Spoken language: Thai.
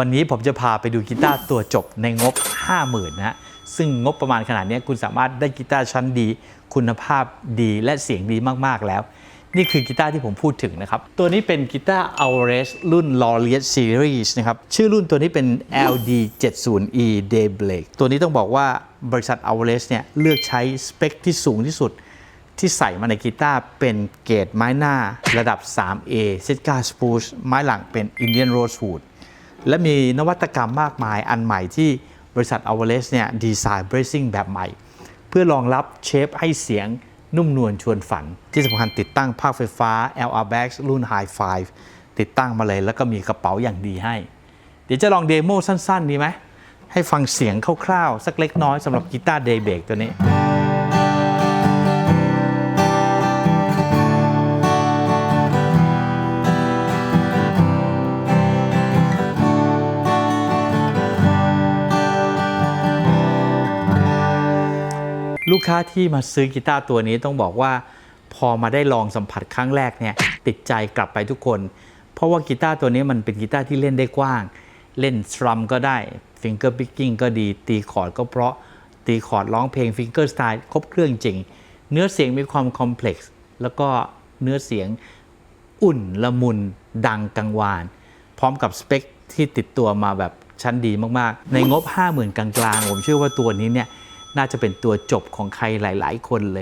วันนี้ผมจะพาไปดูกีตาร์ตัวจบในงบ 50,000นะฮะ ซึ่งงบประมาณขนาดนี้คุณสามารถได้กีตาร์ชั้นดี คุณภาพดีและเสียงดีมาก ๆ แล้ว นี่คือกีตาร์ที่ผมพูดถึงนะครับ ตัวนี้เป็นกีตาร์ Alvarez รุ่น Laureate Series นะครับ ชื่อรุ่นตัวนี้เป็น LD 70E Daybreak ตัวนี้ต้องบอกว่าบริษัท Alvarez เนี่ยเลือกใช้สเปคที่สูงที่สุด ที่ใส่มาในกีตาร์เป็นเกรดไม้หน้าระดับ 3A เซตกาสปูชไม้หลังเป็น Indian Rosewood และมีนวัตกรรมมากมายอันใหม่ที่บริษัท a l v a r e s เนี่ยดีไซน์ bracing แบบใหม่ เพื่อรองรับเชฟให้เสียงนุ่มนวลชวนฝัน ที่สำคัญติดตั้งภาคไฟฟ้า LR Bags รุ่น High 5ติดตั้งมาเลยแล้วก็มีกระเป๋าอย่างดีให้ เดี๋ยวจะลองเดโมสั้น ๆ ดีไหม ให้ฟังเสียงคร่าว ๆ สักเล็กน้อยสำหรับกีตาร์ Daybreak ตัวนี้ ลูกค้าที่มาซื้อกีตาร์ตัวนี้ต้องบอกว่าพอมาได้ลองสัมผัสครั้งแรกเนี่ยติดใจกลับไปทุกคน เพราะว่ากีตาร์ตัวนี้มันเป็นกีตาร์ที่เล่นได้กว้าง เล่นสตรัมก็ได้ฟิงเกอร์ i ิ k กิ้งก็ดี ตีคอร์ดก็เพราะตีคอร์ดร้องเพลงฟิงเกอร์สไตล์ครบเครื่องจริง เนื้อเสียงมีความคอมเพล็กซ์แล้วก็เนื้อเสียงอุ่นละมุนดังกังวาน พร้อมกับสเปคที่ติดตัวมาแบบชั้นดีมากๆ ในงบ 50,000 กลางๆ ผมเชื่อว่าตัวนี้เนี่ย น่าจะเป็นตัวจบของใครหลาย ๆ คนเลย